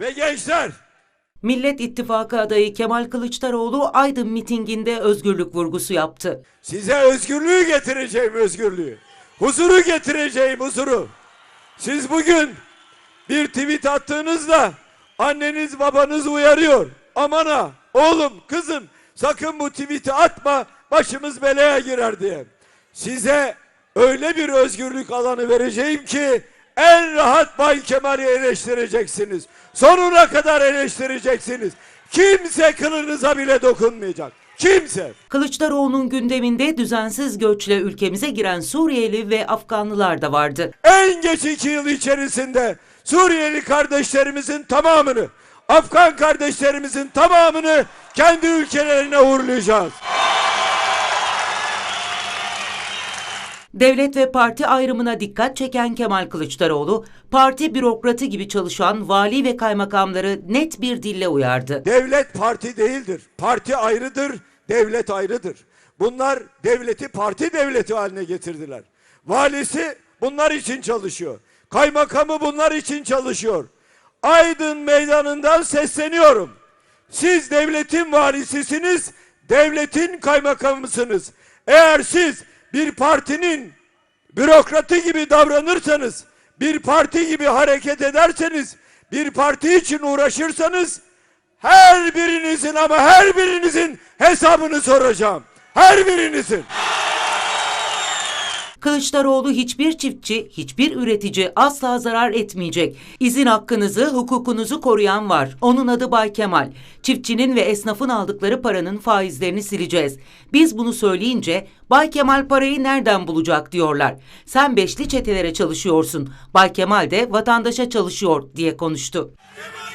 ve gençler Millet İttifakı adayı Kemal Kılıçdaroğlu Aydın mitinginde özgürlük vurgusu yaptı. size özgürlüğü getireceğim özgürlüğü. Huzuru getireceğim huzuru. Siz bugün bir tweet attığınızda anneniz babanız uyarıyor. Aman ha oğlum kızım sakın bu tweet'i atma başımız belaya girer diye. Size öyle bir özgürlük alanı vereceğim ki en rahat Bay Kemal'i eleştireceksiniz. Sonuna kadar eleştireceksiniz. Kimse kılınıza bile dokunmayacak. Kimse. Kılıçdaroğlu'nun gündeminde düzensiz göçle ülkemize giren Suriyeli ve Afganlılar da vardı. En geç iki yıl içerisinde Suriyeli kardeşlerimizin tamamını, Afgan kardeşlerimizin tamamını kendi ülkelerine uğurlayacağız. Devlet ve parti ayrımına dikkat çeken Kemal Kılıçdaroğlu, parti bürokratı gibi çalışan vali ve kaymakamları net bir dille uyardı. Devlet parti değildir. Parti ayrıdır, devlet ayrıdır. Bunlar devleti parti devleti haline getirdiler. Valisi bunlar için çalışıyor. Kaymakamı bunlar için çalışıyor. Aydın meydanından sesleniyorum. Siz devletin valisisiniz, devletin kaymakamısınız. Eğer siz bir partinin bürokratı gibi davranırsanız, bir parti gibi hareket ederseniz, bir parti için uğraşırsanız her birinizin ama her birinizin hesabını soracağım. Her birinizin. Kılıçdaroğlu hiçbir çiftçi, hiçbir üretici asla zarar etmeyecek. İzin hakkınızı, hukukunuzu koruyan var. Onun adı Bay Kemal. Çiftçinin ve esnafın aldıkları paranın faizlerini sileceğiz. Biz bunu söyleyince Bay Kemal parayı nereden bulacak diyorlar. Sen beşli çetelere çalışıyorsun. Bay Kemal de vatandaşa çalışıyor diye konuştu. Kemal